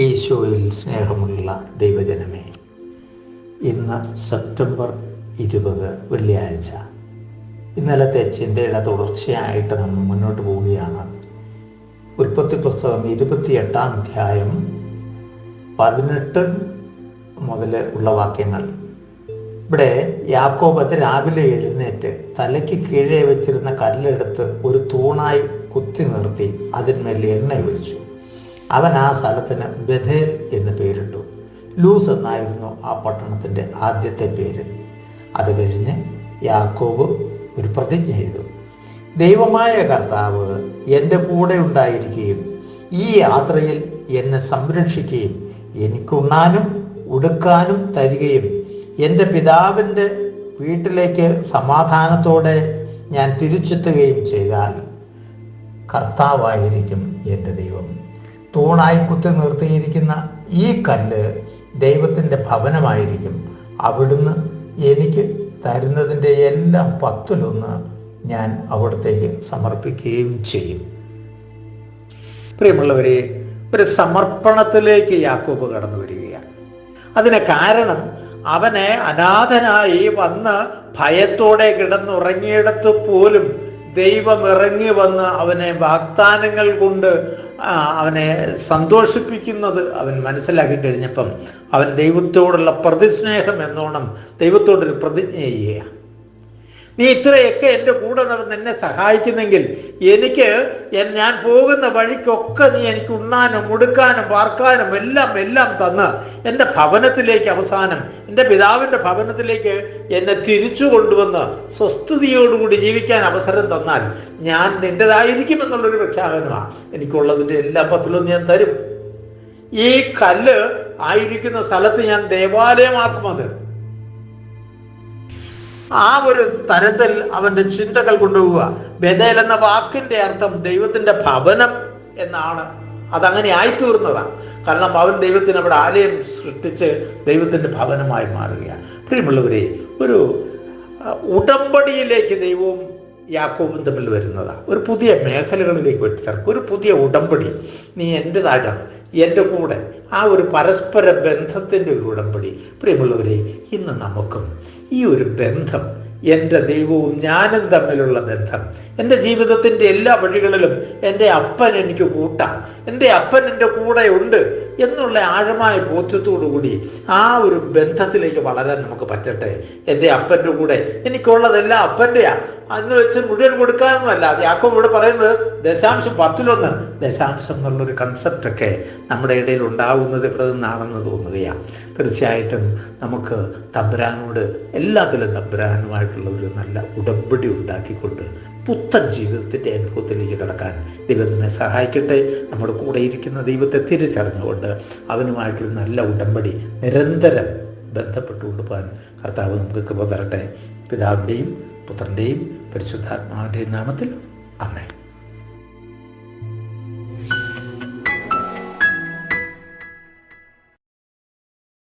ഈശോയിൽ സ്നേഹമുള്ള ദൈവജനമേ ഇന്ന് സെപ്റ്റംബർ ഇരുപത് വെള്ളിയാഴ്ച. ഇന്നലത്തെ ചിന്തയുടെ തുടർച്ചയായിട്ട് നമ്മൾ മുന്നോട്ട് പോവുകയാണ്. ഉൽപ്പത്തി പുസ്തകം ഇരുപത്തിയെട്ടാം അധ്യായം പതിനെട്ട് മുതൽ ഉള്ള വാക്യങ്ങൾ. ഇവിടെ യാക്കോബത്ത് രാവിലെ എഴുന്നേറ്റ് തലയ്ക്ക് കീഴേ വെച്ചിരുന്ന കല്ലെടുത്ത് ഒരു തൂണായി കുത്തി നിർത്തി അതിന്മേൽ എണ്ണ ഒഴിച്ചു. അവൻ ആ സ്ഥലത്തിന് ബഥേൽ എന്ന് പേരിട്ടു. ലൂസ് എന്നായിരുന്നു ആ പട്ടണത്തിന്റെ ആദ്യത്തെ പേര്. അത് കഴിഞ്ഞ് യാക്കോബ് ഒരു പ്രതിജ്ഞ ചെയ്തു. ദൈവമായ കർത്താവ് എന്റെ കൂടെ ഉണ്ടായിരിക്കുകയും ഈ യാത്രയിൽ എന്നെ സംരക്ഷിക്കുകയും എനിക്കുണ്ണാനും ഉടുക്കാനും തരികയും എന്റെ പിതാവിന്റെ വീട്ടിലേക്ക് സമാധാനത്തോടെ ഞാൻ തിരിച്ചെത്തുകയും ചെയ്താൽ കർത്താവായിരിക്കും എന്റെ ദൈവം. തൂണായി കുത്തി നിർത്തിയിരിക്കുന്ന ഈ കല്ല് ദൈവത്തിന്റെ ഭവനമായിരിക്കും. അവിടുന്ന് എനിക്ക് തരുന്നതിന്റെ എല്ലാം പത്തിലൊന്ന് ഞാൻ അവിടത്തേക്ക് സമർപ്പിക്കുകയും ചെയ്യും. പ്രിയമുള്ളവരെ ഒരു സമർപ്പണത്തിലേക്ക് യാക്കോബ് കടന്നു വരികയാണ്. അതിന് കാരണം അവനെ അനാഥനായി വന്ന് ഭയത്തോടെ കിടന്നുറങ്ങിയിടത്ത് പോലും ദൈവം ഇറങ്ങി വന്ന് അവനെ വാഗ്ദാനങ്ങൾ കൊണ്ട് അവനെ സന്തോഷിപ്പിക്കുന്നത് അവൻ മനസ്സിലാക്കി കഴിഞ്ഞപ്പം അവൻ ദൈവത്തോടുള്ള പ്രതിസ്നേഹം എന്നോണം ദൈവത്തോടൊരു പ്രതിജ്ഞ ചെയ്യുക. നീ ഇത്രയൊക്കെ എന്റെ കൂടെ നടന്ന് എന്നെ സഹായിക്കുന്നെങ്കിൽ എനിക്ക് ഞാൻ പോകുന്ന വഴിക്കൊക്കെ നീ എനിക്ക് ഉണ്ണാനും ഉടുക്കാനും പാർക്കാനും എല്ലാം എല്ലാം തന്ന് എന്റെ ഭവനത്തിലേക്ക് അവസാനം എന്റെ പിതാവിന്റെ ഭവനത്തിലേക്ക് എന്നെ തിരിച്ചു കൊണ്ടുവന്ന് സ്വസ്ഥതയോടുകൂടി ജീവിക്കാൻ അവസരം തന്നാൽ ഞാൻ നിന്റെതായിരിക്കും എന്നുള്ളൊരു പ്രഖ്യാപനമാണ് എനിക്കുള്ളതിന്റെ എല്ലാ പത്തിലും ഞാൻ തരും. ഈ കല്ല് ആയിരിക്കുന്ന സ്ഥലത്ത് ഞാൻ ദേവാലയമാക്കും അത്. ആ ഒരു തരത്തിൽ അവന്റെ ചിന്തകൾ കൊണ്ടുപോവുക. ബദൽ എന്ന വാക്കിന്റെ അർത്ഥം ദൈവത്തിന്റെ ഭവനം എന്നാണ്. അതങ്ങനെ ആയിത്തീർന്നതാണ്. കാരണം അവൻ ദൈവത്തിന് അവിടെ ആലയം സൃഷ്ടിച്ച് ദൈവത്തിന്റെ ഭവനമായി മാറുകയാണ്. പ്രിയമുള്ളവരെ ഒരു ഉടമ്പടിയിലേക്ക് ദൈവവും യാക്കോബും തമ്മിൽ വരുന്നതാണ് ഒരു പുതിയ മേഖലകളിലേക്ക് വെട്ടിച്ചേർക്കും ഒരു പുതിയ ഉടമ്പടി. നീ എന്റെതായിട്ടാണ് എന്റെ കൂടെ ആ ഒരു പരസ്പര ബന്ധത്തിന്റെ ഒരു ഉടമ്പടി. പ്രിയമുള്ളവരെ ഇന്ന് നമുക്കും ഈ ഒരു ബന്ധം എന്റെ ദൈവവും ഞാനും തമ്മിലുള്ള ബന്ധം എന്റെ ജീവിതത്തിന്റെ എല്ലാ വഴികളിലും എന്റെ അപ്പൻ എനിക്ക് കൂട്ടാം എന്റെ അപ്പൻ എന്റെ കൂടെ ഉണ്ട് എന്നുള്ള ആഴമായ കൂടി ആ ഒരു ബന്ധത്തിലേക്ക് വളരാൻ നമുക്ക് പറ്റട്ടെ. എന്റെ അപ്പന്റെ കൂടെ എനിക്കുള്ളതെല്ലാം അപ്പന്റെയാ. അന്ന് വെച്ച് മുഴുവൻ കൊടുക്കാമെന്നല്ല അത് യാക്കോബ് ഇവിടെ പറയുന്നത് ദശാംശം പത്തിലൊന്ന്. ദശാംശം എന്നുള്ളൊരു കൺസെപ്റ്റൊക്കെ നമ്മുടെ ഇടയിൽ ഉണ്ടാവുന്നത് ഇവിടെ നിന്നാണെന്ന് തോന്നുകയാണ്. തീർച്ചയായിട്ടും നമുക്ക് തമ്പുരാനോട് എല്ലാത്തിലും തമ്പുരാനുമായിട്ടുള്ള ഒരു നല്ല ഉടമ്പടി ഉണ്ടാക്കിക്കൊണ്ട് പുത്തൻ ജീവിതത്തിന്റെ അനുഭവത്തിലേക്ക് കടക്കാൻ ദൈവം നമ്മെ സഹായിക്കട്ടെ. നമ്മുടെ കൂടെ ഇരിക്കുന്ന ദൈവത്തെ തിരിച്ചറിഞ്ഞുകൊണ്ട് അവനുമായിട്ടൊരു നല്ല ഉടമ്പടി നിരന്തരം ബന്ധപ്പെട്ടുകൊണ്ട് പോകാൻ കർത്താവ് നമുക്ക് കൃപ തരട്ടെ. പിതാവിന്റെയും പുത്രന്റെയും പരിശുദ്ധാത്മാവിന്റെയും നാമത്തിൽ അമ്മേ